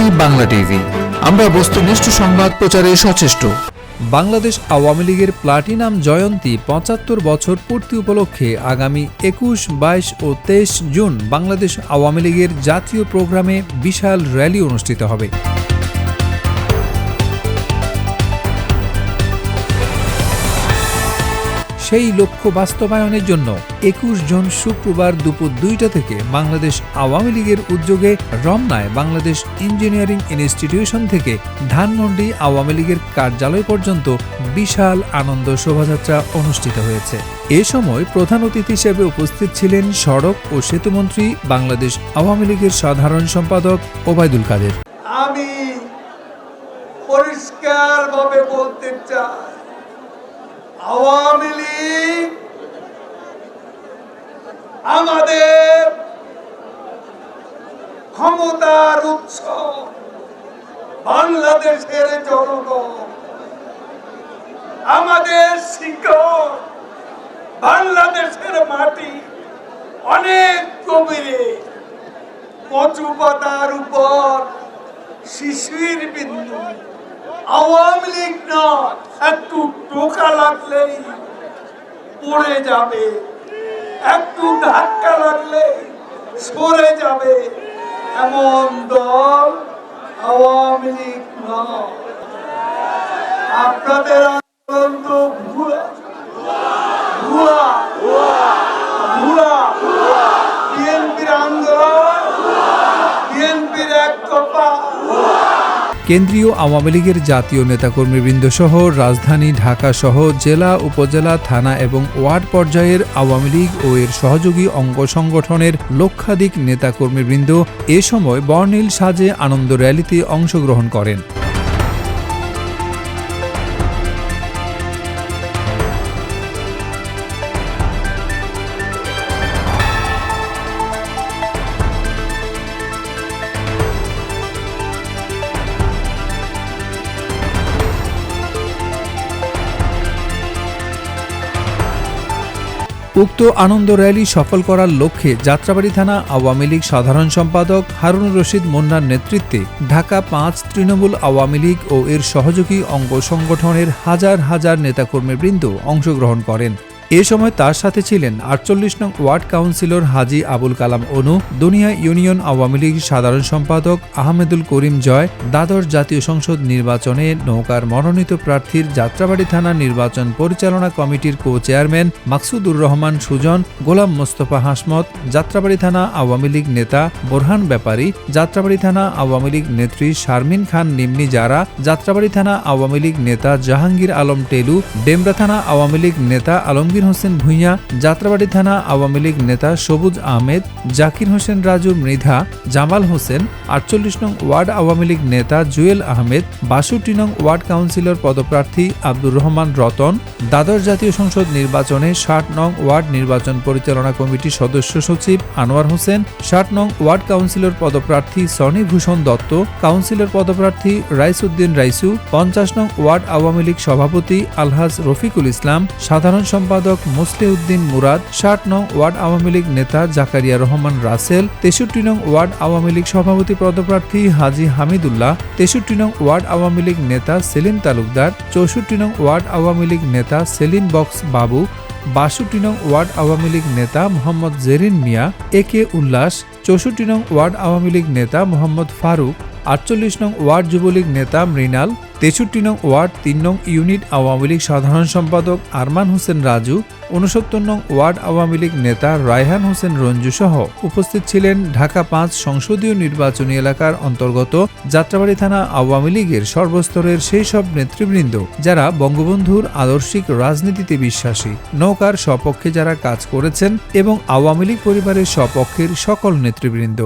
এটি বাংলা টিভি। আমরা বস্তুনিষ্ঠ সংবাদ প্রচারে সচেষ্ট। বাংলাদেশ আওয়ামী লীগের প্লাটিনাম জয়ন্তী পঁচাত্তর বছর পূর্তি উপলক্ষে আগামী একুশ, বাইশ ও তেইশ জুন বাংলাদেশ আওয়ামী লীগের জাতীয় প্রোগ্রামে বিশাল র্যালি অনুষ্ঠিত হবে। সেই লক্ষ্য বাস্তবায়নের জন্য একুশ জন শুক্রবার দুপুর দুইটা থেকে বাংলাদেশ আওয়ামী লীগের উদ্যোগে রমনায় বাংলাদেশ ইঞ্জিনিয়ারিং ইনস্টিটিউশন থেকে ধানমন্ডি আওয়ামী লীগের কার্যালয় পর্যন্ত বিশাল আনন্দ শোভাযাত্রা অনুষ্ঠিত হয়েছে। এ সময় প্রধান অতিথি হিসেবে উপস্থিত ছিলেন সড়ক ও সেতুমন্ত্রী বাংলাদেশ আওয়ামী লীগের সাধারণ সম্পাদক ওবায়দুল কাদের। আমি পরিষ্কারভাবে বলতে চাই আওয়ামী লীগ, আমাদের ক্ষমতার উৎস বাংলাদেশের জনগণ। আমাদের শিকড় বাংলাদেশের মাটি অনেক গভীরে কচু পাতার উপর শিশির বিন্দু। আওয়ামী লীগ না, একটু টোকা লাগলেই পড়ে যাবে। একটু ধাক্কা লাগলে সরে যাবে। এমন দল আওয়ামী লীগ নয় আপনাদের আন্দোলন তো কেন্দ্রীয় আওয়ামী লীগের জাতীয় নেতাকর্মীবৃন্দ সহ রাজধানী ঢাকা সহ জেলা, উপজেলা, থানা এবং ওয়ার্ড পর্যায়ের আওয়ামী লীগ ও এর সহযোগী অঙ্গ সংগঠনের লক্ষাধিক নেতাকর্মীবৃন্দ এ সময় বর্ণিল সাজে আনন্দ র্যালিতে অংশগ্রহণ করেন। উক্ত আনন্দ র্যালি সফল করার লক্ষ্যে যাত্রাবাড়ি থানা আওয়ামী লীগ সাধারণ সম্পাদক হারুনুর রশিদ মুন্নার নেতৃত্বে ঢাকা পাঁচ তৃণমূল আওয়ামী লীগ ও এর সহযোগী অঙ্গ সংগঠনের হাজার হাজার নেতাকর্মীবৃন্দ অংশগ্রহণ করেন। এ সময় তার সাথে ছিলেন আটচল্লিশ নং ওয়ার্ড কাউন্সিলর হাজি আবুল কালাম অনু, দুনিয়া ইউনিয়ন আওয়ামী লীগ সাধারণ সম্পাদক আহমেদুল করিম জয় দ্বাদশ জাতীয় সংসদ নির্বাচনে নৌকার মনোনীত প্রার্থীর যাত্রাবাড়ি থানা নির্বাচন পরিচালনা কমিটির কো চেয়ারম্যান মাকসুদুর রহমান সুজন, গোলাম মোস্তফা হাসমত, যাত্রাবাড়ি থানা আওয়ামী লীগ নেতা বোরহান ব্যাপারী, যাত্রাবাড়ি থানা আওয়ামী লীগ নেত্রী শারমিন খান নিম্নি যারা, যাত্রাবাড়ি থানা আওয়ামী লীগ নেতা জাহাঙ্গীর আলম টেলু, ডেমরা থানা আওয়ামী লীগ নেতা আলমগীর হোসেন ভূঁইয়া, যাত্রাবাড়ি থানা আওয়ামী লীগ নেতা সবুজ আহমেদ, জাকির হোসেন রাজু মৃধা, জামাল হোসেন আটচল্লিশ নং ওয়ার্ড আওয়ামী লীগ নেতা জুয়েল আহমেদ, বাষট্টি নং ওয়ার্ড কাউন্সিলর পদপ্রার্থী আব্দুর রহমান রতন, দ্বাদশ জাতীয় সংসদ নির্বাচনে ষাট নং ওয়ার্ড নির্বাচন পরিচালনা কমিটির সদস্য সচিব আনোয়ার হোসেন, ষাট নং ওয়ার্ড কাউন্সিলর পদপ্রার্থী সনি ভূষণ দত্ত, কাউন্সিলর পদপ্রার্থী রাইসুদ্দিন রাইসু, পঞ্চাশ নং ওয়ার্ড আওয়ামী লীগ সভাপতি আলহাজ রফিকুল ইসলাম, সাধারণ সম্পাদক মুসলিউদ্দিন মুরাদ, ষাট নং ওয়ার্ড আওয়ামী লীগ নেতা জাকারিয়া রহমান রাসেল, তেষট্টি নং ওয়ার্ড আওয়ামী লীগ সভাপতি পদপ্রার্থী হাজি হামিদুল্লাহ, তেষট্টি নং ওয়ার্ড আওয়ামী লীগ নেতা সেলিম তালুকদার, চৌষট্টি নং ওয়ার্ড আওয়ামী লীগ নেতা সেলিম বক্স বাবু, বাষট্টি নং ওয়ার্ড আওয়ামী লীগ নেতা মোহাম্মদ জেরিন মিয়া, এ কে উল্লাস, চৌষট্টি নং ওয়ার্ড আওয়ামী লীগ নেতা মোহাম্মদ ফারুক আটচল্লিশ নং ওয়ার্ড যুবলীগ নেতা মৃণাল, তেষট্টি নং ওয়ার্ড তিন নং ইউনিট আওয়ামী লীগ সাধারণ সম্পাদক আরমান হোসেন রাজু উনসত্তর নং ওয়ার্ড আওয়ামী লীগ নেতা রায়হান হোসেন রঞ্জু সহ উপস্থিত ছিলেন ঢাকা পাঁচ সংসদীয় নির্বাচনী এলাকার অন্তর্গত যাত্রাবাড়ি থানা আওয়ামী লীগের সর্বস্তরের সেই সব নেতৃবৃন্দ যারা বঙ্গবন্ধুর আদর্শিক রাজনীতিতে বিশ্বাসী, নৌকার স্বপক্ষে যারা কাজ করেছেন এবং আওয়ামী লীগ পরিবারের স্বপক্ষের সকল নেতৃবৃন্দ।